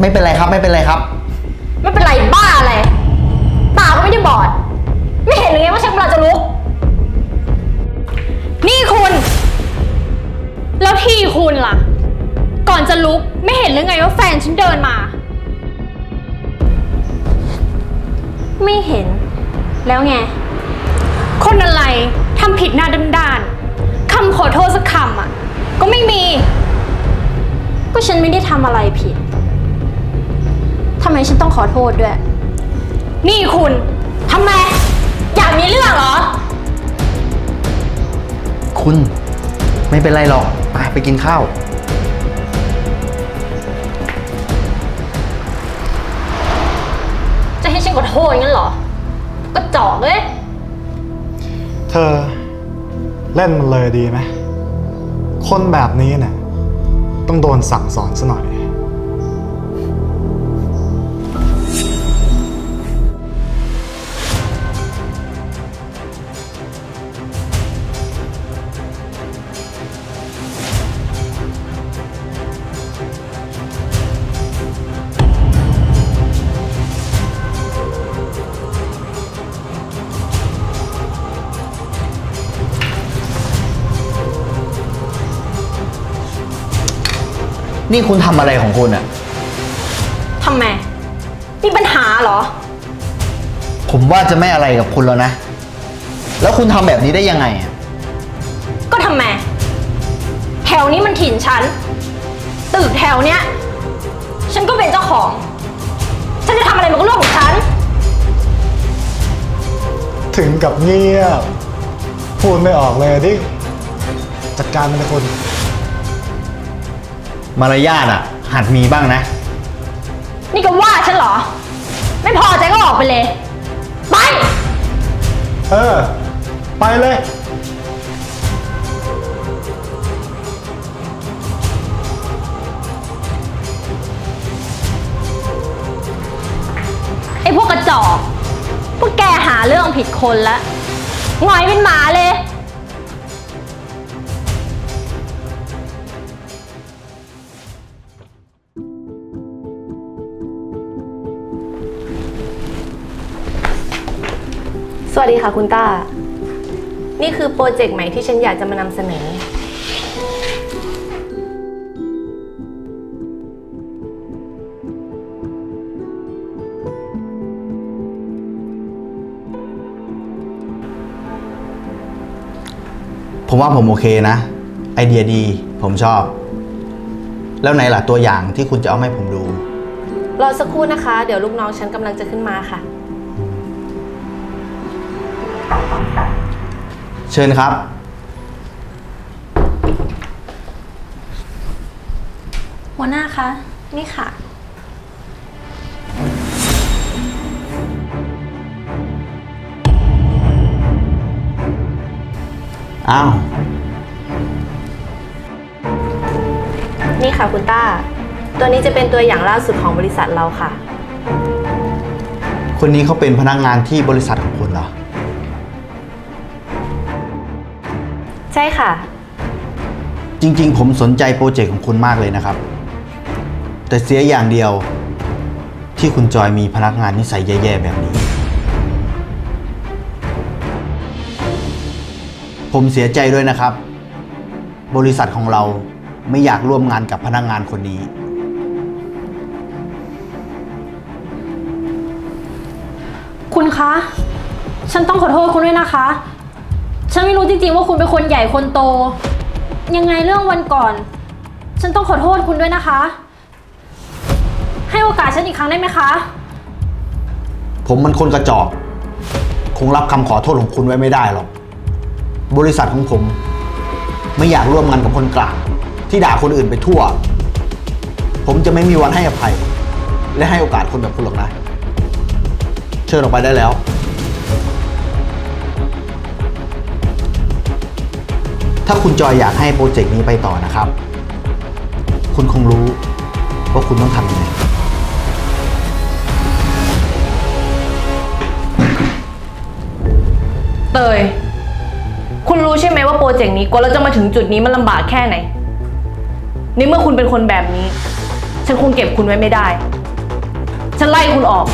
ไม่เป็นไรครับ ไม่เป็นไรครับ ไม่เป็นไรบ้าอะไรตาก็ไม่ได้บอด ไม่เห็นหรือไงว่าฉันกำลังจะลุก นี่คุณ แล้วที่คุณล่ะ ก่อนจะลุกไม่เห็นหรือไงว่าแฟนฉันเดินมา ไม่เห็น แล้วไง คนอะไรทำผิดหน้าด้านๆคำขอโทษสักคำอะ ก็ไม่มี ก็ฉันไม่ได้ทำอะไรผิด ทำไมฉันต้องขอโทษด้วย นี่คุณทำไม อยากมีเรื่องเหรอ คุณไม่เป็นไรหรอกไปไปกินข้าว จะให้ฉันขอโทษงั้นเหรอ ก็จอกเลยเธอเล่นมันเลยดีไหม คนแบบนี้เนี่ยต้องโดนสั่งสอนซะหน่อย นี่คุณทำอะไรของคุณอะทำไม มีปัญหาเหรอ ผมว่าจะไม่อะไรกับคุณแล้วนะ แล้วคุณทำแบบนี้ได้ยังไงอะก็ทำไม แถวนี้มันถิ่นฉัน ตึกแถวเนี้ย ฉันก็เป็นเจ้าของ ฉันจะทำอะไรมันก็เรื่องของฉัน ถึงกับเงียบ พูดไม่ออกเลยดิจัดการมันเลยคุณ มารยาทอะหัดมีบ้างนะ นี่ก็ว่าฉันเหรอ ไม่พอใจก็ออกไปเลย ไป เออ ไปเลย ไอ้พวกกระจอก พวกแกหาเรื่องผิดคนละหงอยเป็นหมาเลย วัสดีค่ะคุณต้า นี่คือโปรเจกต์ใหม่ที่ฉันอยากจะมานำเสนอ ผมว่าผมโอเคนะ ไอเดียดี ผมชอบ แล้วไหนล่ะตัวอย่างที่คุณจะเอาให้ผมดู รอสักครู่นะคะ เดี๋ยวลูกน้องฉันกำลังจะขึ้นมาค่ะ เชิญครับ หัวหน้าคะ นี่ค่ะ อ้าว นี่ค่ะคุณต้า ตัวนี้จะเป็นตัวอย่างล่าสุดของบริษัทเราค่ะ คนนี้เขาเป็นพนักงานที่บริษัทของคุณเหรอ ใช่ค่ะ จริงๆ ผมสนใจโปรเจกต์ของคุณมากเลยนะครับ แต่เสียอย่างเดียวที่คุณจอยมีพนักงานนิสัยแย่ๆแบบนี้ ผมเสียใจด้วยนะครับ บริษัทของเราไม่อยากร่วมงานกับพนักงานคนนี้ คุณคะ ฉันต้องขอโทษคุณด้วยนะคะ ฉันไม่รู้จริงๆว่าคุณเป็นคนใหญ่คนโต ยังไงเรื่องวันก่อน ฉันต้องขอโทษคุณด้วยนะคะ ให้โอกาสฉันอีกครั้งได้ไหมคะ ผมมันคนกระจอก คงรับคำขอโทษของคุณไว้ไม่ได้หรอก บริษัทของผม ไม่อยากร่วมงานกับคนกลาง ที่ด่าคนอื่นไปทั่ว ผมจะไม่มีวันให้อภัย และให้โอกาสคนแบบคุณหรอกนะ เชิญออกไปได้แล้ว ถ้าคุณจอยอยากให้โปรเจกต์นี้ไปต่อนะครับ คุณคงรู้ว่าคุณต้องทำยังไงเตย คุณรู้ใช่ไหมว่าโปรเจกต์นี้กว่าเราจะมาถึงจุดนี้มันลำบากแค่ไหน ในเมื่อคุณเป็นคนแบบนี้ฉฉันคงเก็บคุณไว้ไม่ได้ ฉันไล่คุณออก